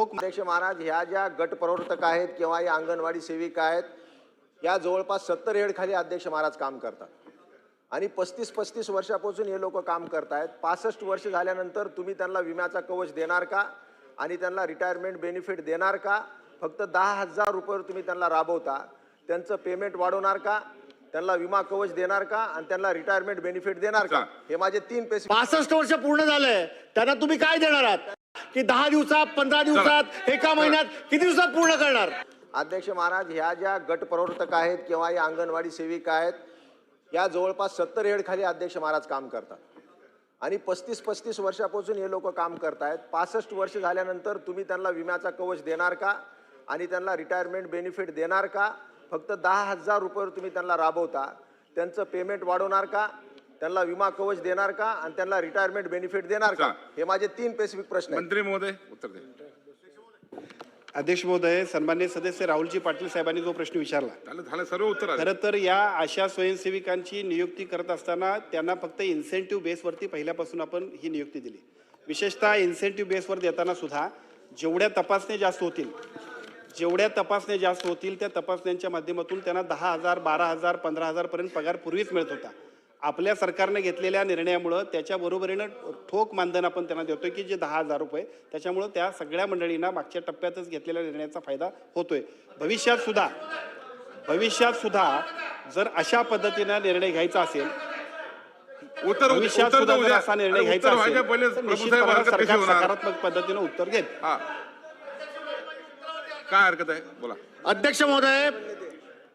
अध्यक्ष महाराज ह्या ज्या गट प्रवर्तक आहेत किंवा या अंगणवाडी सेविका आहेत या जवळपास सत्तर हेड खाली अध्यक्ष महाराज काम करतात. आणि पस्तीस पस्तीस वर्षापासून हे लोक काम करतायत. पासष्ट वर्ष झाल्यानंतर तुम्ही त्यांना विम्याचा कवच देणार का? आणि त्यांना रिटायरमेंट बेनिफिट देणार का? फक्त दहा हजार रुपये तुम्ही त्यांना राबवता. त्यांचं पेमेंट वाढवणार का? त्यांना विमा कवच देणार का? आणि त्यांना रिटायरमेंट बेनिफिट देणार का? हे माझे तीन पेश पासष्ट वर्ष पूर्ण झालंय. त्यांना तुम्ही काय देणार आहात? की दहा दिवसात पंधरा दिवसात एका महिन्यात किती दिवसात पूर्ण करणार? अध्यक्ष महाराज ह्या ज्या गट प्रवर्तक आहेत किंवा या अंगणवाडी सेविका आहेत या जवळपास सत्तर हेड खाली अध्यक्ष महाराज काम करतात. आणि पस्तीस पस्तीस वर्षापासून हे लोक काम करतायत. पासष्ट वर्ष झाल्यानंतर तुम्ही त्यांना विम्याचा कवच देणार का? आणि त्यांना रिटायरमेंट बेनिफिट देणार का? फक्त दहा हजार रुपये तुम्ही त्यांना राबवता. त्यांचं पेमेंट वाढवणार का? त्यांना विमा कवच देणार का? आणि त्यांना रिटायरमेंट बेनिफिट देणार का? हे माझे तीन स्पेसिफिक प्रश्न आहेत. मंत्री महोदय उत्तर दे. अध्यक्ष महोदय सन्मान्य सदस्य राहुलजी पाटील साहेबांनी जो प्रश्न विचारला. झालं झालं सर्व उत्तर आलं. खरं तर या आशा स्वयंसेविकांची नियुक्ती करत असताना त्यांना फक्त इन्सेंटिव्ह बेसवरती पहिल्यापासून आपण ही नियुक्ती दिली. विशेषतः इन्सेंटिव्ह बेसवर देताना सुद्धा जेवढ्या तपासण्या जास्त होतील जेवढ्या तपासण्या जास्त होतील त्या तपासण्यांच्या माध्यमातून त्यांना दहा हजार बारा हजार पंधरा हजारपर्यंत पगार पूर्वीच मिळत होता. आपल्या सरकारने घेतलेल्या निर्णयामुळं त्याच्या बरोबरीनं ठोक मानधन आपण त्यांना देतोय की जे दहा हजार रुपये त्याच्यामुळं त्या सगळ्या मंडळींना मागच्या टप्प्यातच घेतलेल्या निर्णयाचा फायदा होतोय. भविष्यात सुद्धा भविष्यात सुद्धा जर अशा पद्धतीनं निर्णय घ्यायचा असेल उत्तर भविष्यात उत्तर सुद्धा जर असा निर्णय घ्यायचा असेल तर निश्चितपणे सरकार सकारात्मक पद्धतीनं उत्तर घेईल. हा. काय हरकत आहे? बोला. अध्यक्ष महोदय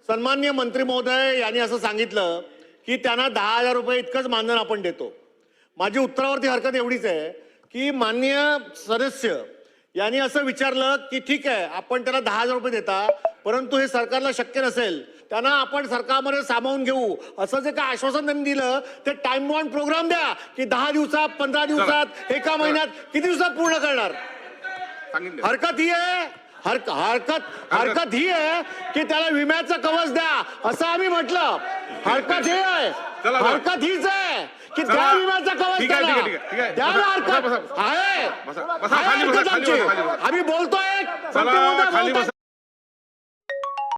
सन्मान्य मंत्री महोदय यांनी असं सांगितलं की त्यांना दहा हजार रुपये इतकंच मानधन आपण देतो. माझी उत्तरावरती हरकत एवढीच आहे की माननीय सदस्य यांनी असं विचारलं की ठीक आहे आपण त्याला दहा हजार रुपये देता परंतु हे सरकारला शक्य नसेल त्यांना आपण सरकारमध्ये सामावून घेऊ असं जे काय आश्वासन त्यांनी दिलं ते टाइम बॉन्ड प्रोग्राम द्या की दहा दिवसात पंधरा दिवसात एका महिन्यात किती दिवसात पूर्ण करणार? हरकत ही आहे हरक हरकत. हरकत ही आहे की त्याला विम्याचं कवच द्या असं आम्ही म्हटलं. हरकत ही आहे चला, चला. हरकत हीच आहे की चला. द्या विम्याचं कवच ठीक आहे, ठीक आहे, ठीक आहे. द्या ना बसा, हरकत बसा, बसा. आहे बसा, बसा, आहे खाली बसा, हरकत खाली आमची. बसा, खाली बसा. आम्ही बोलतोय चला खाली बोलतायत